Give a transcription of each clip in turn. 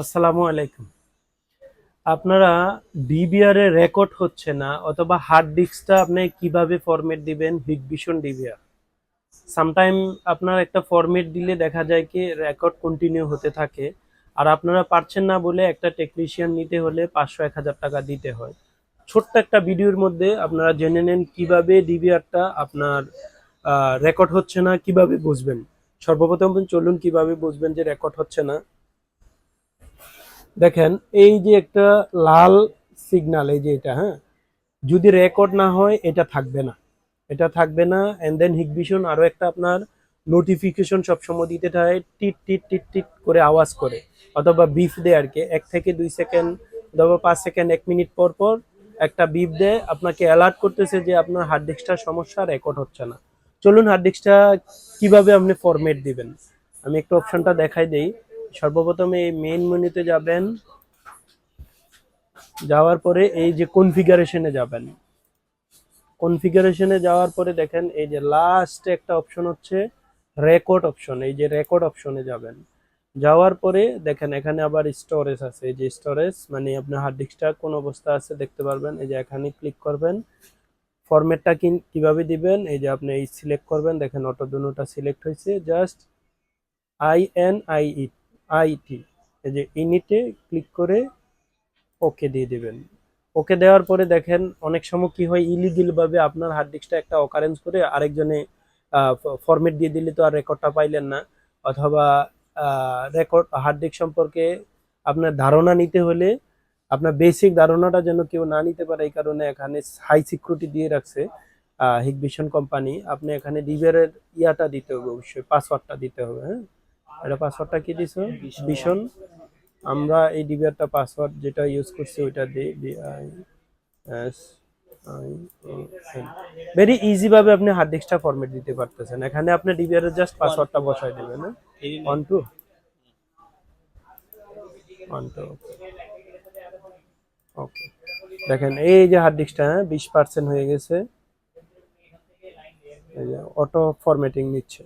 আসসালামু আলাইকুম। আপনারা ডিবিআর এ রেকর্ড হচ্ছে না, অথবা হার্ড ডিস্কটা আপনি কীভাবে ফরম্যাট দিবেন? বিগ ভিশন ডিবিআর সামটাইম আপনার একটা ফরম্যাট দিলে দেখা যায় কি রেকর্ড কন্টিনিউ হতে থাকে, আর আপনারা পারছেন না বলে একটা টেকনিশিয়ান নিতে হলে পাঁচশো এক হাজার টাকা দিতে হয়। ছোট্ট একটা ভিডিওর মধ্যে আপনারা জেনে নেন কীভাবে ডিবিআরটা আপনার রেকর্ড হচ্ছে না, কীভাবে বুঝবেন? সর্বপ্রথম চলুন কীভাবে বুঝবেন যে রেকর্ড হচ্ছে না। দেখেন, এই যে একটা লাল সিগন্যাল এই যে এটা হ্যাঁ? যদি রেকর্ড না হয়, এটা থাকবে না। এটা থাকবে না অ্যান্ড দেন হিগভিশন আরও একটা আপনার নোটিফিকেশন সবসময় দিতে থাকে, টিট টিট টিট টিট করে আওয়াজ করে। অথবা বিফ দেয় আর কি এক থেকে দুই সেকেন্ড অথবা পাঁচ সেকেন্ড এক মিনিট পর পর একটা বিপ দেয়। আপনাকে অ্যালার্ট করতেছে যে আপনার হার্ড ডিস্কটার সমস্যা রেকর্ড হচ্ছে না। চলুন হার্ড ডিস্কটা কীভাবে আপনি ফরম্যাট দিবেন? আমি একটু অপশনটা দেখাই দেই। সর্বপ্রথম মেইন মেনুতে যাবেন। যাওয়ার পরে এই যে কনফিগারেশনে যাবেন। কনফিগারেশনে যাওয়ার পরে দেখেন, এই যে লাস্ট একটা অপশন হচ্ছে রেকর্ড অপশন এই যে রেকর্ড অপশনে যাবেন। যাওয়ার পরে দেখেন, এখানে আবার স্টোরেজ আছে। এই যে স্টোরেজ মানে আপনার হার্ড ডিস্কটা কোন অবস্থা আছে দেখতে পারবেন। এই যে এখানে ক্লিক করবেন। ফরম্যাটটা কীভাবে দিবেন? এই যে আপনি এই সিলেক্ট করবেন। দেখেন, অটো দুটোটা সিলেক্ট হয়েছে। Just I N I E IT, এই যে ইনিটে ক্লিক করে ওকে দিয়ে দিবেন। ওকে দেওয়ার পরে দেখেন অনেক সময় কি হয় ইলিগেল ভাবে আপনার হার্ড ডিস্কটা একটা অকারেন্স করে আরেকজনে ফরম্যাট দিয়ে দিলে তো আর রেকর্ডটা পাইলেন না। অথবা রেকর্ড হার্ড ডিস্ক সম্পর্কে আপনার ধারণা নিতে হলে আপনার বেসিক ধারণাটা যেন কেউ না নিতে পারে, এই কারণে এখানে হাই সিকিউরিটি দিয়ে রাখছে হিগভিশন কোম্পানি আপনি এখানে ডিবিআর ইয়াটা দিতে হবে অবশ্যই পাসওয়ার্ডটা দিতে হবে হ্যাঁ? এটা পাসওয়ার্ডটা কি দিছো? ভীষণ। আমরা এই ডিবিআরটা পাসওয়ার্ড যেটা ইউজ করছি ওইটা দিই D I S I very easy ভাবে আপনি হার্ড ডিস্কটা ফরম্যাট দিতে পারতেছেন। এখানে আপনি ডিবিআর এর জাস্ট পাসওয়ার্ডটা বসাই দিবেন হ্যাঁ? One two one two okay দেখেন এই যে হার্ড ডিস্কটা হ্যাঁ বিশ পার্সেন্ট হয়ে গেছে। এই যে অটো ফরম্যাটিং নিচ্ছে।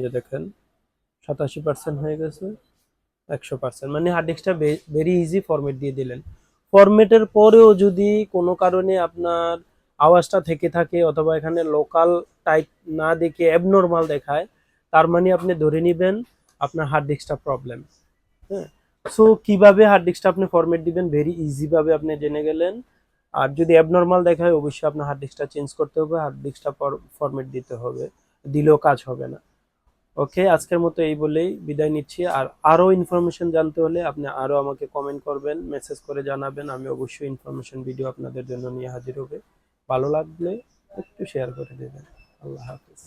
যে দেখেন, সাতাশি পার্সেন্ট হয়ে গেছে, একশো পার্সেন্ট মানে হার্ড ডিস্কটা ভেরি ইজি ফরম্যাট দিয়ে দিলেন। ফরম্যাটের পরেও যদি কোনো কারণে আপনার আওয়াজটা থেকে থাকে অথবা এখানে লোকাল টাইপ না দেখে অ্যাবনর্মাল দেখায়, তার মানে আপনি ধরে নেবেন আপনার হার্ড ডিস্কটা প্রবলেম হ্যাঁ? সো কীভাবে হার্ড ডিস্কটা আপনি ফরম্যাট দিবেন? ভেরি ইজি ভাবে আপনি জেনে গেলেন। আর যদি অ্যাবনর্মাল দেখায়, অবশ্যই আপনার হার্ড ডিস্কটা চেঞ্জ করতে হবে। হার্ড ডিস্কটা ফরম্যাট দিতে হবে। দিলেও কাজ হবে না। ওকে, আজকের মতো এই বলেই বিদায় নিচ্ছি। আর আরও ইনফরমেশন জানতে হলে আপনি আরও আমাকে কমেন্ট করবেন মেসেজ করে জানাবেন। আমি অবশ্যই ইনফরমেশন ভিডিও আপনাদের জন্য নিয়ে হাজির হবে। ভালো লাগলে একটু শেয়ার করে দেবেন। আল্লাহ হাফিজ।